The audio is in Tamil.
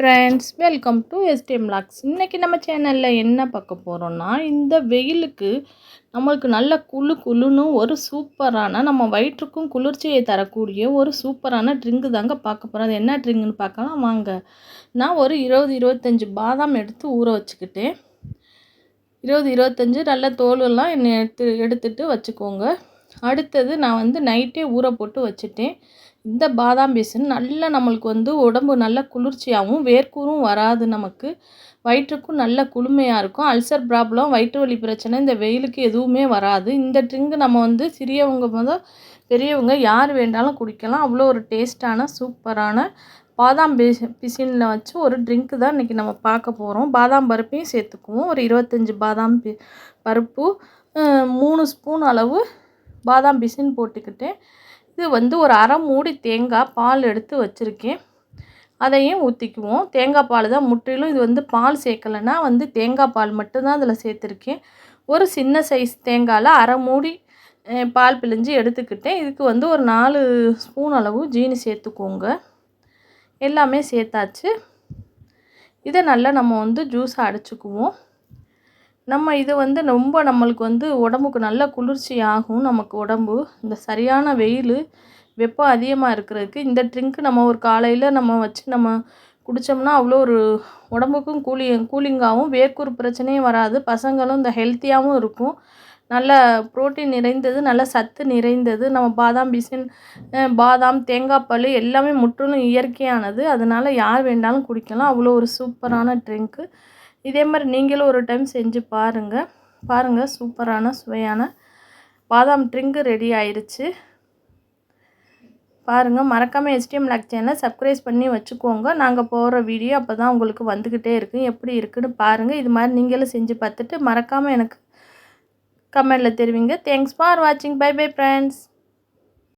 Friends welcome to STM logs இன்றைக்கி நம்ம சேனலில் என்ன பார்க்க போகிறோன்னா இந்த வெயிலுக்கு நம்மளுக்கு நல்ல குளு குளுன்னு ஒரு சூப்பரான நம்ம வயிற்றுக்கும் குளிர்ச்சியை தரக்கூடிய ஒரு சூப்பரான ட்ரிங்கு தாங்க பார்க்க போகிறோம் அது என்ன ட்ரிங்குன்னு பார்க்கலாம். வாங்க. நான் ஒரு இருபது இருபத்தஞ்சி பாதாம் எடுத்து ஊற வச்சுக்கிட்டேன். இருபது இருபத்தஞ்சி நல்ல தோலெல்லாம் என்னை எடுத்து எடுத்துகிட்டு வச்சுக்கோங்க. அடுத்தது நான் வந்து நைட்டே ஊற போட்டு வச்சுட்டேன். இந்த பாதாம் பேசன் நல்ல நம்மளுக்கு வந்து உடம்பு நல்ல குளிர்ச்சியாகவும் வேர்க்கூரும் வராது நமக்கு. வயிற்றுக்கும் நல்ல குளுமையாக இருக்கும். அல்சர் ப்ராப்ளம் வயிற்று வலி பிரச்சனை இந்த வெயிலுக்கு எதுவுமே வராது. இந்த ட்ரிங்க் நம்ம வந்து சிறியவங்க முதல் பெரியவங்க யார் வேண்டாலும் குடிக்கலாம். அவ்வளோ ஒரு டேஸ்ட்டான சூப்பரான பாதாம் பிசி பிசினில் வச்சு ஒரு ட்ரிங்க்கு தான் இன்றைக்கி நம்ம பார்க்க போகிறோம் பாதாம் பருப்பையும் சேர்த்துக்குவோம். ஒரு இருபத்தஞ்சி பாதாம் பி பருப்பு மூணு ஸ்பூன் அளவு பாதாம் பிசின் போட்டுக்கிட்டேன் இது வந்து ஒரு அரை மூடி தேங்காய் பால் எடுத்து வச்சுருக்கேன். அதையும் ஊற்றிக்குவோம் தேங்காய் பால் தான் முற்றிலும் இது வந்து பால் சேர்க்கலைன்னா வந்து தேங்காய் பால் மட்டும்தான் அதில் சேர்த்துருக்கேன். ஒரு சின்ன சைஸ் தேங்காயில் அரை மூடி பால் பிழிஞ்சு எடுத்துக்கிட்டேன். இதுக்கு வந்து ஒரு நாலு ஸ்பூன் அளவு ஜீனி சேர்த்துக்கோங்க. எல்லாமே சேர்த்தாச்சு. இதை நல்லா நம்ம வந்து ஜூஸாக அடைச்சிக்குவோம். நம்ம இது வந்து ரொம்ப நம்மளுக்கு வந்து உடம்புக்கு நல்ல குளிர்ச்சி ஆகும் நமக்கு உடம்பு. இந்த சரியான வெயில் வெப்பம் அதிகமாக இருக்கிறதுக்கு இந்த ட்ரிங்க்கு நம்ம ஒரு காலையில் நம்ம வச்சு நம்ம குடித்தோம்னா அவ்வளோ ஒரு உடம்புக்கும் கூலி கூலிங்காகவும் வேர்க்கூர் பிரச்சனையும் வராது. பசங்களும் இந்த ஹெல்த்தியாகவும் இருக்கும். நல்ல ப்ரோட்டீன் நிறைந்தது நல்ல சத்து நிறைந்தது. நம்ம பாதாம் பிசின் பாதாம் தேங்காய் பால் எல்லாமே முற்றிலும் இயற்கையானது. அதனால் யார் வேண்டாலும் குடிக்கலாம். அவ்வளோ ஒரு சூப்பரான ட்ரிங்க்கு இதே மாதிரி நீங்களும் ஒரு டைம் செஞ்சு பாருங்கள் பாருங்கள் சூப்பரான சுவையான பாதாம் ட்ரிங்கு ரெடி ஆயிடுச்சு பாருங்கள் மறக்காமல் எஸ்டிஎம் லாக் சேனலை சப்ஸ்கிரைப் பண்ணி வச்சுக்கோங்க. நாங்கள் போகிற வீடியோ அப்போ தான் உங்களுக்கு வந்துக்கிட்டே இருக்கும். எப்படி இருக்குன்னு பாருங்கள் இது மாதிரி நீங்களும் செஞ்சு பார்த்துட்டு மறக்காமல் எனக்கு கமெண்டில் தெரிவிங்க. தேங்க்ஸ் ஃபார் வாட்சிங் பை பை ஃப்ரெண்ட்ஸ்